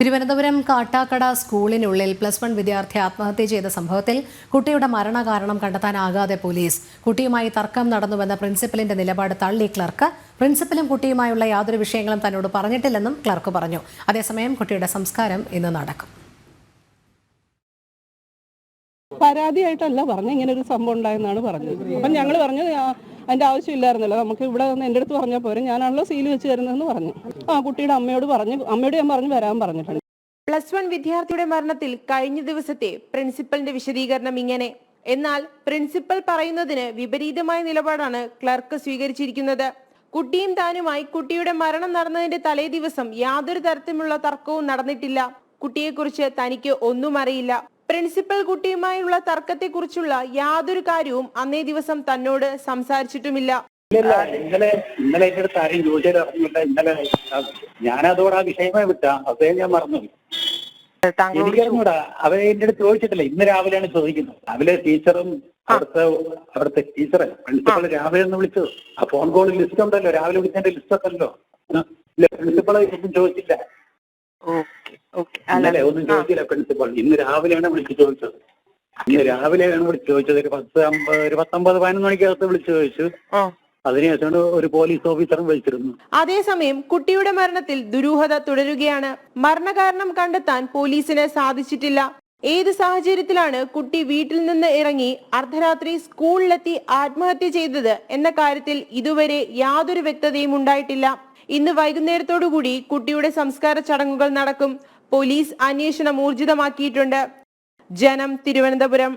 തിരുവനന്തപുരം കാട്ടാക്കട സ്കൂളിനുള്ളിൽ plus one വിദ്യാർത്ഥി ആത്മഹത്യ ചെയ്ത സംഭവത്തിൽ കുട്ടിയുടെ മരണകാരണം കണ്ടെത്താനാകാതെ പോലീസ് കുട്ടിയുമായി തർക്കം നടന്നുവെന്ന പ്രിൻസിപ്പലിന്റെ നിലപാട് തള്ളി ക്ലർക്ക്. പ്രിൻസിപ്പലും കുട്ടിയുമായുള്ള യാതൊരു വിഷയങ്ങളും തന്നോട് പറഞ്ഞിട്ടില്ലെന്നും ക്ലർക്ക് പറഞ്ഞു. അതേസമയം കുട്ടിയുടെ സംസ്കാരം ഇന്ന് നടക്കും. പരാതിയായിട്ടല്ല പറഞ്ഞു ഇങ്ങനെ ഒരു സംഭവം ഉണ്ടായെന്നാണ് പറഞ്ഞത്. അപ്പം ഞങ്ങൾ പറഞ്ഞു അതിന്റെ ആവശ്യമില്ലായിരുന്നല്ലോ. നമുക്ക് ഇവിടെ നിന്ന് എന്റെ അടുത്ത് പറഞ്ഞാൽ പോരെ. ഞാനാണല്ലോ സീൽ വെച്ച് തരുന്നതെന്ന് പറഞ്ഞു. ആ കുട്ടിയുടെ അമ്മയോട് പറഞ്ഞു അമ്മയോട് ഞാൻ പറഞ്ഞു വരാൻ പറഞ്ഞിട്ടുണ്ട്. പ്ലസ് വൺ വിദ്യാർത്ഥിയുടെ മരണത്തിൽ കഴിഞ്ഞ ദിവസത്തെ പ്രിൻസിപ്പലിന്റെ വിശദീകരണം ഇങ്ങനെ. എന്നാൽ പ്രിൻസിപ്പൽ പറയുന്നതിന് വിപരീതമായ നിലപാടാണ് ക്ലർക്ക് സ്വീകരിച്ചിരിക്കുന്നത്. കുട്ടിയും താനുമായി കുട്ടിയുടെ മരണം നടന്നതിന്റെ തലേ ദിവസം യാതൊരു തരത്തിലുള്ള തർക്കവും നടന്നിട്ടില്ല. കുട്ടിയെക്കുറിച്ച് തനിക്ക് ഒന്നും അറിയില്ല. പ്രിൻസിപ്പൽ കുട്ടിയുമായുള്ള തർക്കത്തെക്കുറിച്ചുള്ള യാതൊരു കാര്യവും അന്നേ ദിവസം തന്നോട് സംസാരിച്ചിട്ടുമില്ല. ഇന്നലെ ഇന്നലെ എന്റെ അടുത്ത് ആരെയും ചോദിച്ചാലും ഇന്നലെ ഞാനതോടെ ആ വിഷയമേ വിട്ട. അതേ ഞാൻ മറന്നു എനിക്കറിഞ്ഞൂടാ അവരെ എന്റെ അടുത്ത് ചോദിച്ചിട്ടില്ല. ഇന്ന് രാവിലെയാണ് ചോദിക്കുന്നത്. രാവിലെ ടീച്ചറും അവിടുത്തെ അവിടുത്തെ ടീച്ചറെ പ്രിൻസിപ്പൾ രാവിലെ ഒന്ന് വിളിച്ചത്. ആ ഫോൺ കോളിൽ ലിസ്റ്റ് ഉണ്ടല്ലോ. രാവിലെ വിളിച്ചതിന്റെ ലിസ്റ്റ് ഉണ്ടല്ലോ. ഇല്ല പ്രിൻസിപ്പളെ ഒന്നും ചോദിച്ചില്ല. ഇന്നലെ ഒന്നും ചോദിച്ചില്ല പ്രിൻസിപ്പൾ ഇന്ന് രാവിലെയാണ് വിളിച്ചു ചോദിച്ചത്. ഇന്ന് രാവിലെയാണ് വിളിച്ചു ചോദിച്ചത്. ഒരു പത്ത് അമ്പത് ഒരു പത്തൊമ്പത് പതിനൊന്ന് മണിക്കകത്ത് വിളിച്ചു ചോദിച്ചു. അതിനുശേഷം ഒരു പോലീസ് ഓഫീസറും വിളിച്ചിരുന്നു അതേസമയം കുട്ടിയുടെ മരണത്തിൽ ദുരൂഹത തുടരുകയാണ്. മരണകാരണം കണ്ടെത്താൻ പോലീസിന് സാധിച്ചിട്ടില്ല. ഏത് സാഹചര്യത്തിലാണ് കുട്ടി വീട്ടിൽ നിന്ന് ഇറങ്ങി അർദ്ധരാത്രി സ്കൂളിലെത്തി ആത്മഹത്യ ചെയ്തത് എന്ന കാര്യത്തിൽ ഇതുവരെ യാതൊരു വ്യക്തതയും ഉണ്ടായിട്ടില്ല. ഇന്ന് വൈകുന്നേരത്തോടുകൂടി കുട്ടിയുടെ സംസ്കാര ചടങ്ങുകൾ നടക്കും. പോലീസ് അന്വേഷണം ഊർജിതമാക്കിയിട്ടുണ്ട്. ജനം തിരുവനന്തപുരം.